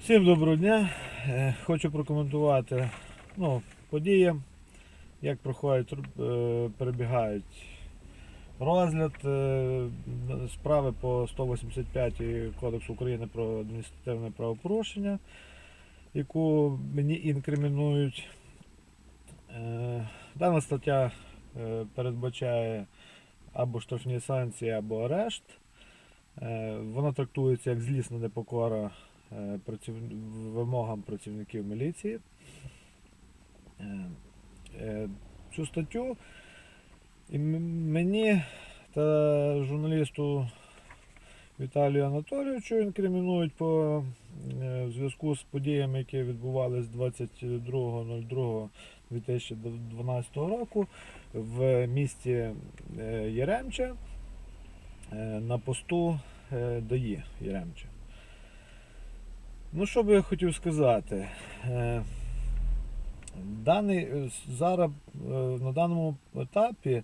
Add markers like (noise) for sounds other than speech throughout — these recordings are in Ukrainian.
Всім доброго дня. Е, Хочу прокоментувати ну, події, як проходять, е, перебігають розгляд е, справи по 185 Кодексу України про адміністративне правопорушення, яку мені інкримінують. Дана стаття передбачає або штрафні санкції, або арешт. Вона трактується як злісна непокора. Вимогам працівників міліції. Е, е, Цю статтю і мені та журналісту Віталію Анатолійовичу інкримінують по е, в зв'язку з подіями, які відбувалися 22.02.2012 року в місті е, Яремче е, на посту е, ДАІ Яремче. Ну, що би я хотів сказати? Е, Даний, е, зараз е, на даному етапі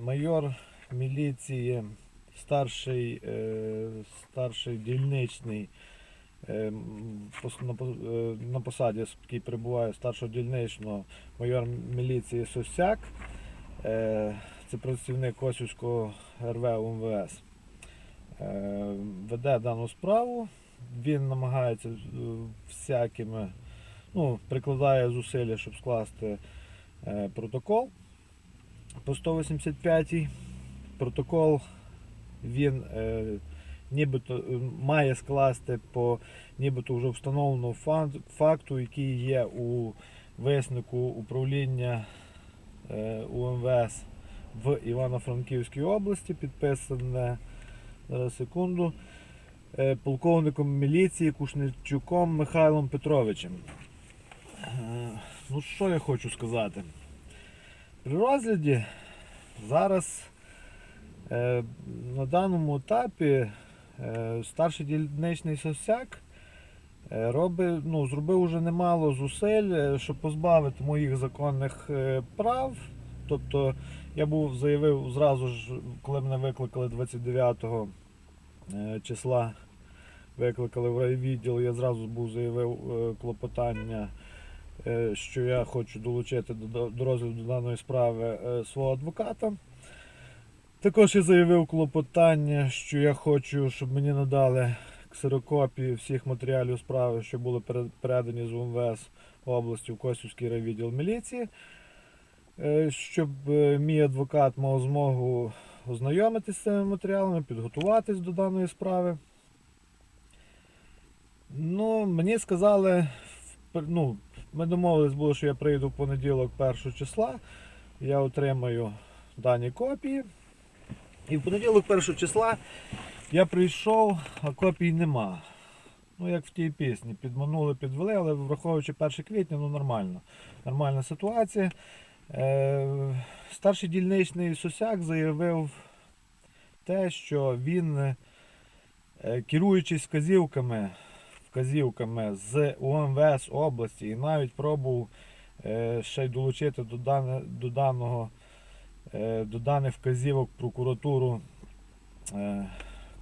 майор міліції, старший, старший дільничний на, по- на посаді, який перебуває старшого дільничного майор міліції Сосяк, це працівник Косівського РВ УМВС, е, веде дану справу. Він намагається е, всякими, ну, прикладає зусилля, щоб скласти е, протокол. По 185 Протокол він е, нібито має скласти по нібито вже встановленому факту, який є у висновку управління УМВС в Івано-Франківській області, підписане секунду полковником міліції Кушничуком Михайлом Петровичем. Е, Ну, що я хочу сказати? При розгляді зараз е, на даному етапі е, старший дільничний сосяк е, робить, ну, зробив уже немало зусиль, е, щоб позбавити моїх законних е, прав. Тобто я був заявив зразу ж, коли мене викликали 29 е, числа, викликали в райвідділ, я зразу був заявив е, клопотання, е, що я хочу долучити до, розгляду даної справи е, свого адвоката. Також я заявив клопотання, що я хочу, щоб мені надали ксерокопії всіх матеріалів справи, що були передані з УМВС області в Косівський райвідділ міліції, е, щоб е, мій адвокат мав змогу ознайомитися з цими матеріалами, підготуватись до даної справи. Ну, мені сказали, ну, ми домовились було, що я прийду в понеділок 1 числа, я отримаю дані копії. І в понеділок 1 числа я прийшов, а копій нема. Ну, як в тій пісні, підманули, підвели, але враховуючи 1 квітня, ну нормально. Нормальна ситуація. Е, старший дільничний Сосяк заявив те, що він, е, керуючись вказівками, вказівками з УМВС області і навіть пробував е, ще й долучити до, дане, до даного до даних вказівок прокуратуру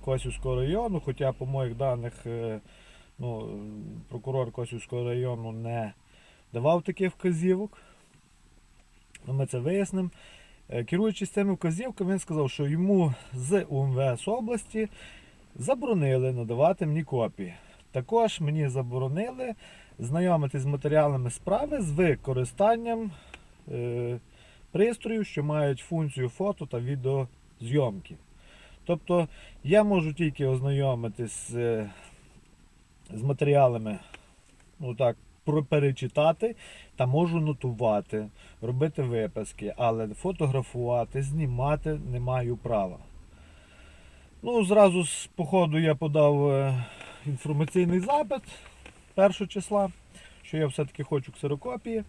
Косівського району, хоча по моїх даних ну, прокурор Косівського району не давав таких вказівок. Ну, Ми це вияснимо. Е, Керуючись цими вказівками, він сказав, що йому з УМВС області заборонили надавати мені копії. Також мені заборонили знайомитись з матеріалами справи з використанням е, пристроїв, що мають функцію фото та відеозйомки. Тобто я можу тільки ознайомитись з, з матеріалами, ну так, перечитати та можу нотувати, робити виписки, але фотографувати, знімати не маю права. Ну, зразу з походу я подав е, інформаційний запит 1 числа, що я все-таки хочу ксерокопії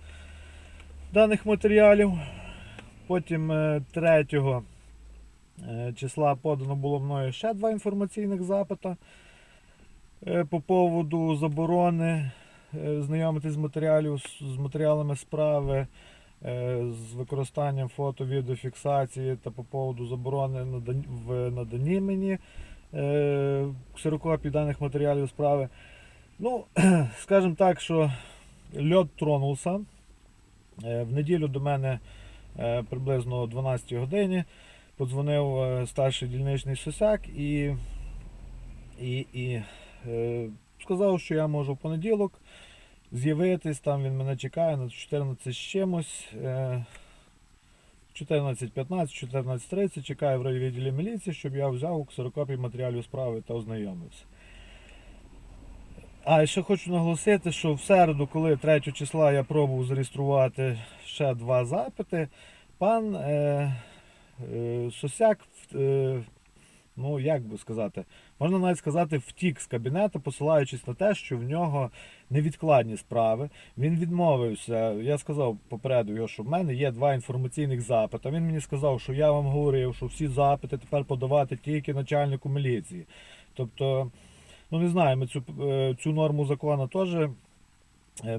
даних матеріалів. Потім е, 3 е, числа подано було мною ще два інформаційних запита е, по поводу заборони е, знайомитись з, матеріалів, з матеріалами справи, е, з використанням фото, відеофіксації та по поводу заборони в наданні мені е, ксерокопій даних матеріалів справи. Ну, (clears throat) скажімо так, що льот тронувся. Е, В неділю до мене е, приблизно о 12 годині подзвонив е, старший дільничний сосяк і, і, і е, сказав, що я можу в понеділок з'явитись, там він мене чекає на 14 з чимось. е, 14.15, 14.30 чекаю в райвідділі міліції, щоб я взяв ксерокопії матеріалів справи та ознайомився. А ще хочу наголосити, що в середу, коли 3 числа я пробував зареєструвати ще два запити, пан е, е, Сосяк, е, ну як би сказати, можна навіть сказати, втік з кабінету, посилаючись на те, що в нього невідкладні справи. Він відмовився. Я сказав попередив його, що в мене є два інформаційних запити. Він мені сказав, що я вам говорив, що всі запити тепер подавати тільки начальнику міліції. Тобто, ну не знаю, ми цю, е, цю норму закону теж е,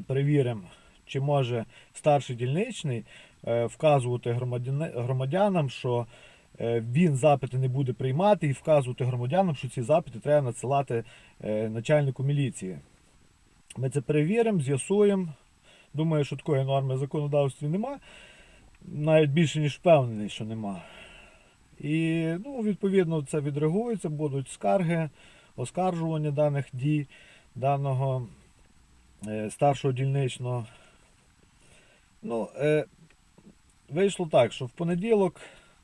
перевіримо, чи може старший дільничний е, вказувати громадянам, що він запити не буде приймати, і вказувати громадянам, що ці запити треба надсилати е, начальнику міліції. Ми це перевіримо, з'ясуємо. Думаю, що такої норми законодавстві нема. Навіть більше, ніж впевнений, що нема. І ну, відповідно це відреагується, будуть скарги, оскаржування даних дій даного е, старшого дільничного. Ну, е, вийшло так, що в понеділок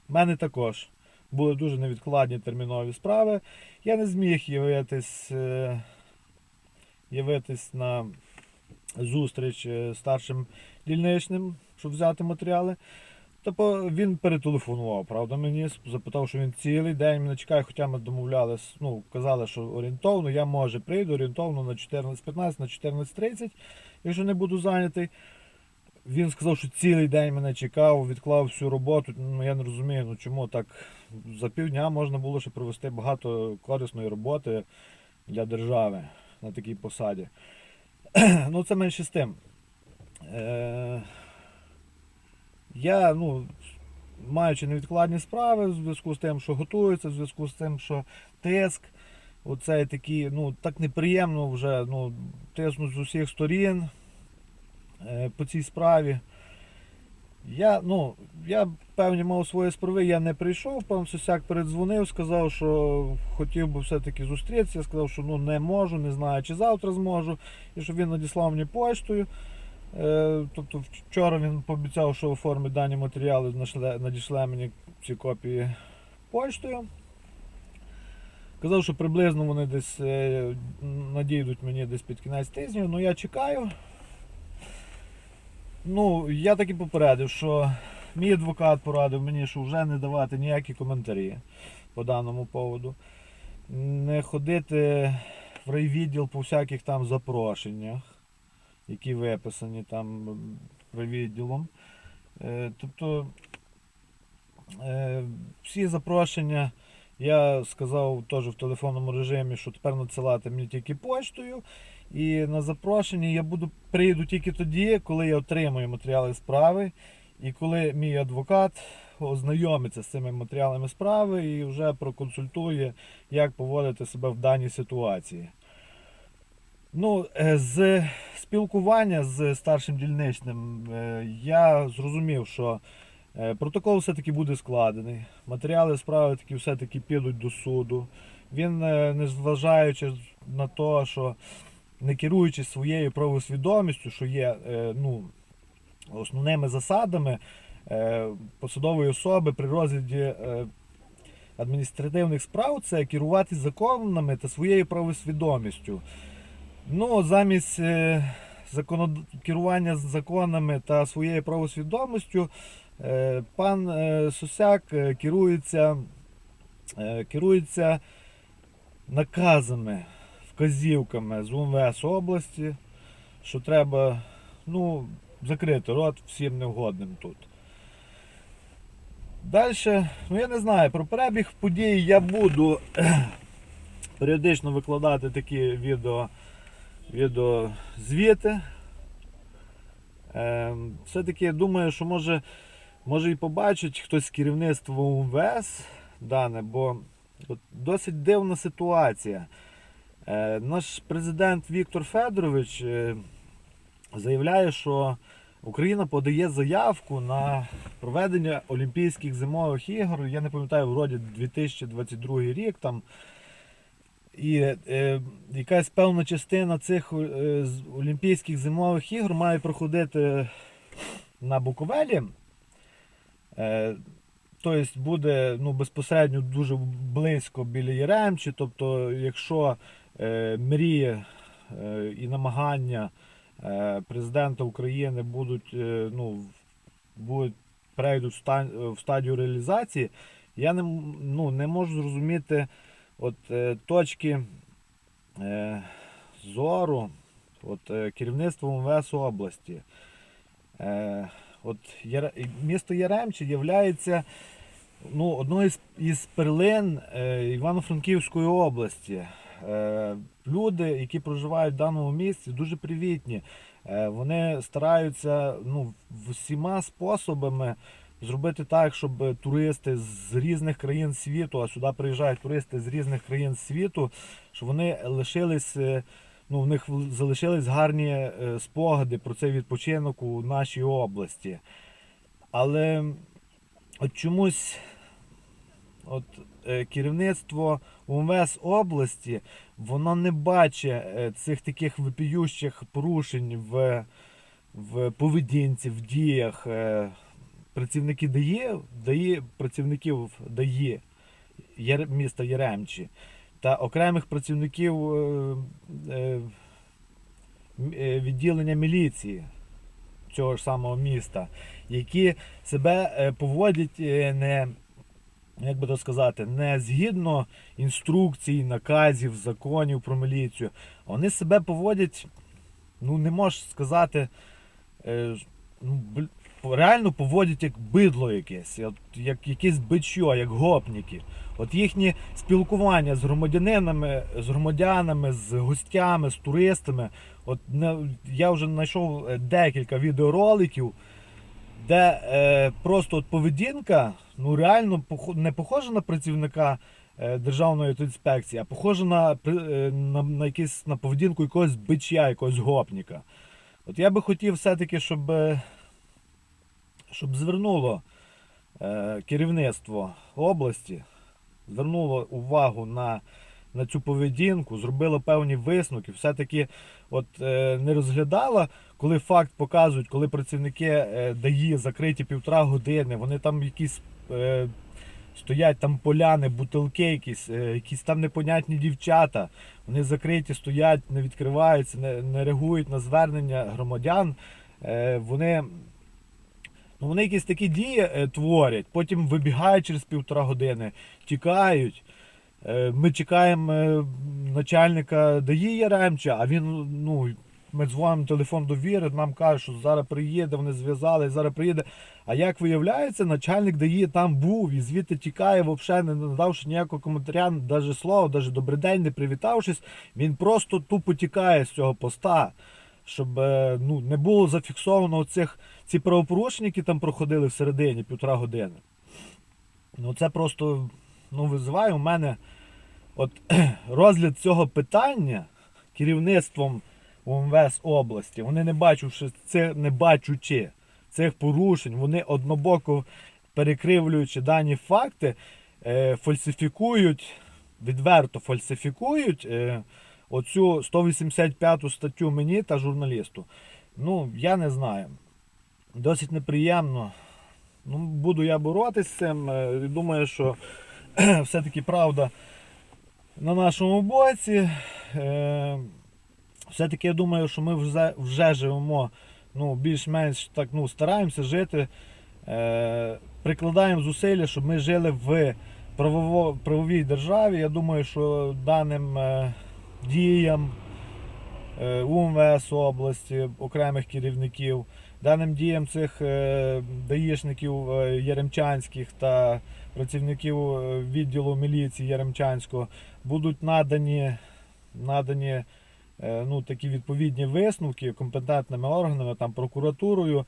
в мене також були дуже невідкладні термінові справи. Я не зміг явитись, е, явитись на зустріч е, старшим дільничним, щоб взяти матеріали. Тобто він перетелефонував, правда, мені запитав, що він цілий день мене чекає, хоча ми домовлялись, ну, казали, що орієнтовно, я може прийду орієнтовно на 14.15, на 14.30, якщо не буду зайнятий. Він сказав, що цілий день мене чекав, відклав всю роботу. Ну я не розумію, ну чому так за півдня можна було ще провести багато корисної роботи для держави на такій посаді. (clears throat) ну це менше з тим. Е- я, ну, маючи невідкладні справи в зв'язку з тим, що готується, в зв'язку з тим, що тиск, оцей такий, ну, так неприємно вже, ну, тиснуть з усіх сторін по цій справі. Я, ну, я певні мав свої справи, я не прийшов, пан Сосяк передзвонив, сказав, що хотів би все-таки зустрітися. Сказав, що ну, не можу, не знаю, чи завтра зможу, і щоб він надіслав мені поштою. Е, Тобто вчора він пообіцяв, що оформить дані матеріали, надішле мені ці копії поштою. Казав, що приблизно вони десь е, надійдуть мені десь під кінець тижня, ну я чекаю. Ну, я так і попередив, що мій адвокат порадив мені, що вже не давати ніякі коментарі по даному поводу. Не ходити в райвідділ по всяких там запрошеннях, які виписані там райвідділом. Е, Тобто е, всі запрошення я сказав теж в телефонному режимі, що тепер надсилати мені тільки поштою. І на запрошення я буду прийду тільки тоді, коли я отримую матеріали справи, і коли мій адвокат ознайомиться з цими матеріалами справи і вже проконсультує, як поводити себе в даній ситуації. Ну, е, з спілкування з старшим дільничним е, я зрозумів, що протокол все-таки буде складений. Матеріали справи таки все-таки підуть до суду. Він, е, не зважаючи на те, що не керуючись своєю правосвідомістю, що є е, ну, основними засадами е, посадової особи при розгляді е, адміністративних справ, це керувати законами та своєю правосвідомістю. Ну, замість е, керування законами та своєю правосвідомістю, е, пан е, Сосяк е, керується, е, керується наказами, вказівками з УМВС області, що треба ну, закрити рот всім невгодним тут. Далі, ну я не знаю, про перебіг подій я буду (clears throat) періодично викладати такі відео, відеозвіти. Ем, Все-таки думаю, що може, може і побачить хтось з керівництва УМВС дане, бо досить дивна ситуація. Е, Наш президент Віктор Федорович е, заявляє, що Україна подає заявку на проведення Олімпійських зимових ігор. Я не пам'ятаю, вроді 2022 рік там. І е, якась певна частина цих е, Олімпійських зимових ігор має проходити на Буковелі. Е, тобто буде ну, безпосередньо дуже близько біля Яремчі. Тобто, якщо е, мрії е, і намагання президента України будуть, ну, будуть перейдуть в, ста- в стадію реалізації, я не, ну, не можу зрозуміти от, точки е, зору от, керівництва МВС області. Е, от, місто Яремче є ну, одною із перлин е, Івано-Франківської області. Е, люди, які проживають в даному місці, дуже привітні. Е, вони стараються ну, всіма способами зробити так, щоб туристи з різних країн світу, а сюди приїжджають туристи з різних країн світу, щоб вони лишились. Ну, в них залишились гарні е, спогади про цей відпочинок у нашій області. Але от чомусь от, е, керівництво УМВС області воно не бачить е, цих таких випіющих порушень в, в поведінці, в діях. Працівники ДАІ, ДАІ працівників ДАІ міста Яремчі та окремих працівників е, е, е, відділення міліції цього ж самого міста, які себе поводять не, як би то сказати, не згідно інструкцій, наказів, законів про міліцію. Вони себе поводять, ну не можеш сказати, ну, реально поводять як бидло якесь, от, як якесь бичо, як гопніки. От їхнє спілкування з громадянинами, з громадянами, з гостями, з туристами. От я вже знайшов е, декілька відеороликів, де е, просто от поведінка ну реально не похожа на працівника е, державної інспекції, а похожа на, е, на, на, якісь, на поведінку якогось бича, якогось гопніка. От я би хотів все-таки, щоб, е, щоб звернуло е, керівництво області, звернуло увагу на, на цю поведінку, зробило певні висновки, все-таки от, е, не розглядало, коли факт показують, коли працівники е, ДАІ закриті півтора години, вони там якісь. Стоять там поляни, бутилки якісь, якісь там непонятні дівчата. Вони закриті, стоять, не відкриваються, не, не реагують на звернення громадян. Вони, ну, вони якісь такі дії е, творять, потім вибігають через півтора години, тікають. Е, Ми чекаємо е, начальника ДАІ Яремча, а він, ну, ми дзвонимо телефон довіри, нам кажуть, що зараз приїде, вони зв'язали, зараз приїде. А як виявляється, начальник ДАІ там був і звідти тікає, взагалі не надавши ніякого коментаря, навіть слова, навіть добрий день, не привітавшись, він просто тупо тікає з цього поста, щоб е, ну, не було зафіксовано цих ці правопорушення, які там проходили всередині півтора години. Ну це просто ну, визиває у мене от, (clears throat) розгляд цього питання керівництвом УМВС області. Вони не бачивши це, не бачучи цих порушень, вони однобоко перекривлюючи дані факти, е, фальсифікують, відверто фальсифікують е, оцю 185 статтю мені та журналісту. Ну, я не знаю. Досить неприємно. Ну, буду я боротися з цим. Е, Думаю, що (clears throat) все-таки правда на нашому боці. Е, Все-таки я думаю, що ми вже, вже живемо ну, більш-менш так ну, стараємося жити. Е, прикладаємо зусилля, щоб ми жили в правово, правовій державі. Я думаю, що даним е, діям е, УМВС області, окремих керівників, даним діям цих е, даїшників е, Яремчанських та працівників відділу міліції Яремчанського будуть надані, надані ну, такі відповідні висновки компетентними органами, там, прокуратурою.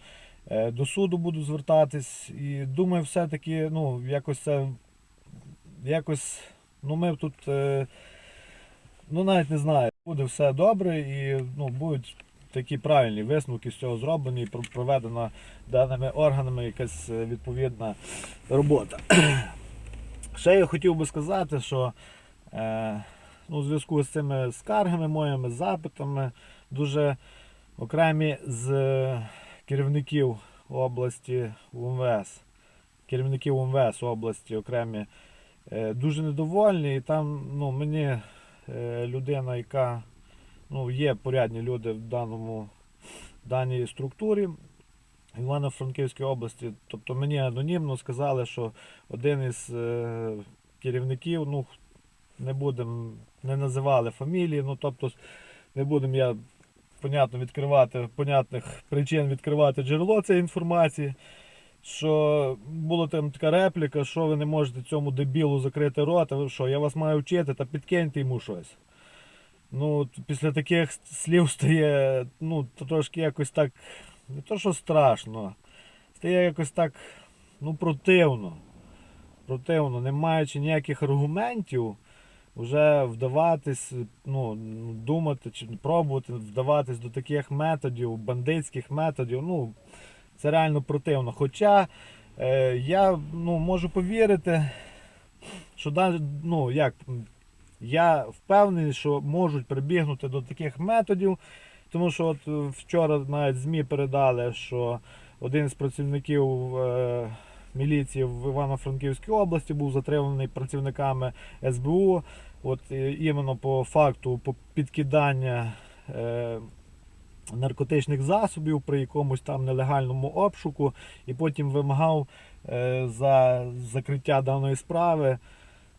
До суду буду звертатись і думаю, все-таки ну, якось це якось ну, ми тут ну навіть не знаю, буде все добре і ну, будуть такі правильні висновки з цього зроблені і проведена даними органами якась е, відповідна робота. (clears throat) Ще я хотів би сказати, що е, ну, у зв'язку з цими скаргами моїми, запитами, дуже окремі з е, керівників області УМВС, керівників УМВС області окремі е, дуже недовольні. І там ну, мені людина, яка ну, є порядні люди в даному даній структурі в Івано-Франківській області. Тобто мені анонімно сказали, що один із е, керівників, ну не будемо, не називали фамілії, ну тобто не будемо я понятно відкривати, понятних причин відкривати джерело цієї інформації. Що була там така репліка, що ви не можете цьому дебілу закрити рот, а що, я вас маю вчити, та підкиньте йому щось. Ну, після таких слів стає, ну, трошки якось так, не то що страшно, стає якось так, ну, противно. Противно, не маючи ніяких аргументів, вже вдаватись, ну, думати чи пробувати вдаватись до таких методів, бандитських методів, ну, це реально противно. Хоча е, я ну, можу повірити, що навіть, ну, як, я впевнений, що можуть прибігнути до таких методів, тому що от вчора навіть ЗМІ передали, що один з працівників е, міліції в Івано-Франківській області був затриманий працівниками СБУ. От е, іменно по факту по підкидання е, наркотичних засобів при якомусь там нелегальному обшуку, і потім вимагав е, за закриття даної справи,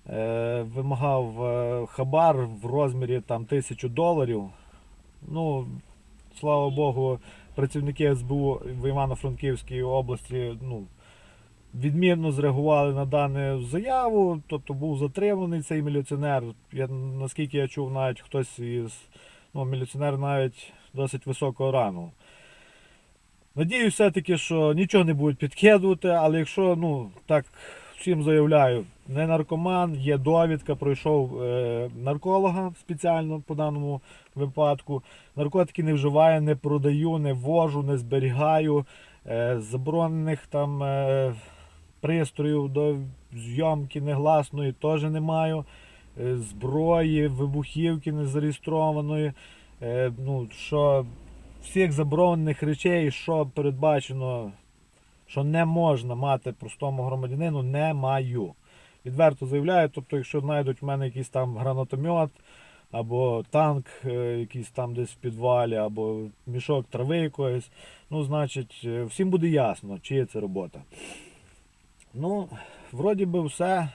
е, вимагав е, хабар в розмірі там тисячу доларів. Ну, слава Богу, працівники СБУ в Івано-Франківській області ну, відмінно зреагували на дану заяву, тобто був затриманий цей міліціонер. Я, наскільки я чув, навіть хтось із ну, міліціонер навіть досить високого рангу. Надіюсь все-таки, що нічого не будуть підкидувати, але якщо, ну, так всім заявляю, не наркоман, є довідка, пройшов е, нарколога спеціально по даному випадку. Наркотики не вживаю, не продаю, не ввожу, не зберігаю. Е, заборонених там е, пристроїв до зйомки негласної теж не маю. Е, зброї, вибухівки не зареєстрованої. Ну, що всіх заборонених речей, що передбачено, що не можна мати простому громадянину, не маю. Відверто заявляю, тобто, якщо знайдуть в мене якийсь там гранатомет, або танк е, якийсь там десь в підвалі, або мішок трави якоїсь, ну, значить, е, всім буде ясно, чия це робота. Ну, вроді би все.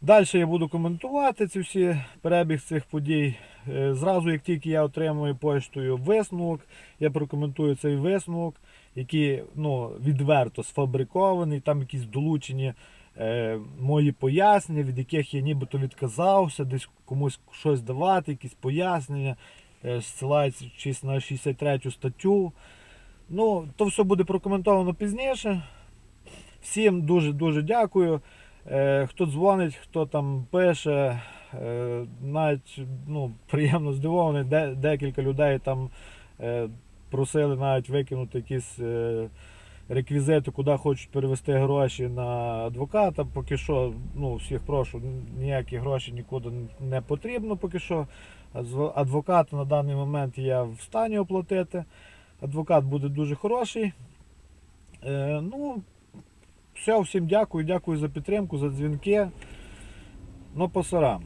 Далі я буду коментувати ці всі перебіг цих подій. Е, Зразу, як тільки я отримую поштою висновок, я прокоментую цей висновок, який ну, відверто сфабрикований, там якісь долучені е, мої пояснення, від яких я нібито відказався, десь комусь щось давати, якісь пояснення, е, на 63 статтю. Ну, то все буде прокоментовано пізніше. Всім дуже-дуже дякую. Е, хто дзвонить, хто там пише, навіть ну, приємно здивований, де, декілька людей там е, просили навіть викинути якісь е, реквізити, куди хочуть перевести гроші на адвоката. Поки що, ну, всіх прошу, ніякі гроші нікуди не потрібно поки що. Адв- Адвоката на даний момент я в стані оплатити. Адвокат буде дуже хороший. Е, ну, все, всім дякую, дякую за підтримку, за дзвінки. Ну, по сорам.